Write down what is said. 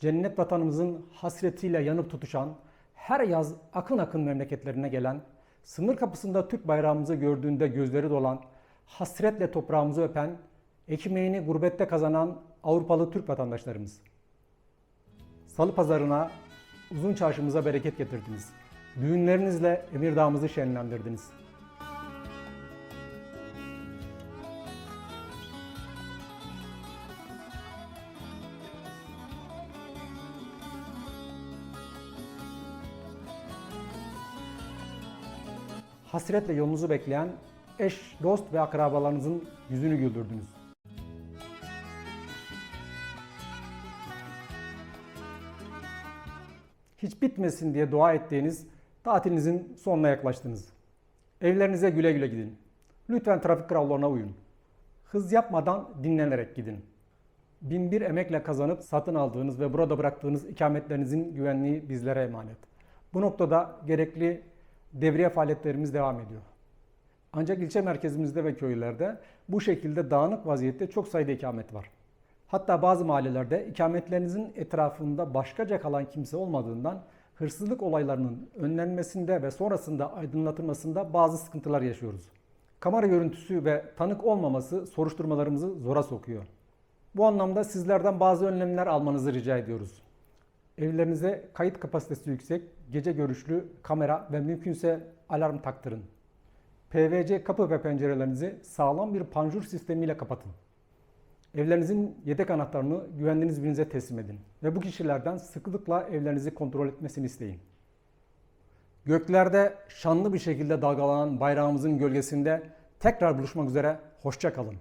cennet vatanımızın hasretiyle yanıp tutuşan, her yaz akın akın memleketlerine gelen, sınır kapısında Türk bayrağımızı gördüğünde gözleri dolan, hasretle toprağımızı öpen, ekmeğini gurbette kazanan Avrupalı Türk vatandaşlarımız. Salı pazarına, uzun çarşımıza bereket getirdiniz. Düğünlerinizle Emirdağ'ımızı şenlendirdiniz. Hasretle yolunuzu bekleyen eş, dost ve akrabalarınızın yüzünü güldürdünüz. Hiç bitmesin diye dua ettiğiniz tatilinizin sonuna yaklaştınız. Evlerinize güle güle gidin. Lütfen trafik kurallarına uyun. Hız yapmadan dinlenerek gidin. Binbir emekle kazanıp satın aldığınız ve burada bıraktığınız ikametlerinizin güvenliği bizlere emanet. Bu noktada gerekli devriye faaliyetlerimiz devam ediyor. Ancak ilçe merkezimizde ve köylerde bu şekilde dağınık vaziyette çok sayıda ikamet var. Hatta bazı mahallelerde ikametlerinizin etrafında başkaca kalan kimse olmadığından hırsızlık olaylarının önlenmesinde ve sonrasında aydınlatılmasında bazı sıkıntılar yaşıyoruz. Kamera görüntüsü ve tanık olmaması soruşturmalarımızı zora sokuyor. Bu anlamda sizlerden bazı önlemler almanızı rica ediyoruz. Evlerinize kayıt kapasitesi yüksek, gece görüşlü kamera ve mümkünse alarm taktırın. PVC kapı ve pencerelerinizi sağlam bir panjur sistemiyle kapatın. Evlerinizin yedek anahtarını güvendiğiniz birinize teslim edin ve bu kişilerden sıklıkla evlerinizi kontrol etmesini isteyin. Göklerde şanlı bir şekilde dalgalanan bayrağımızın gölgesinde tekrar buluşmak üzere, hoşça kalın.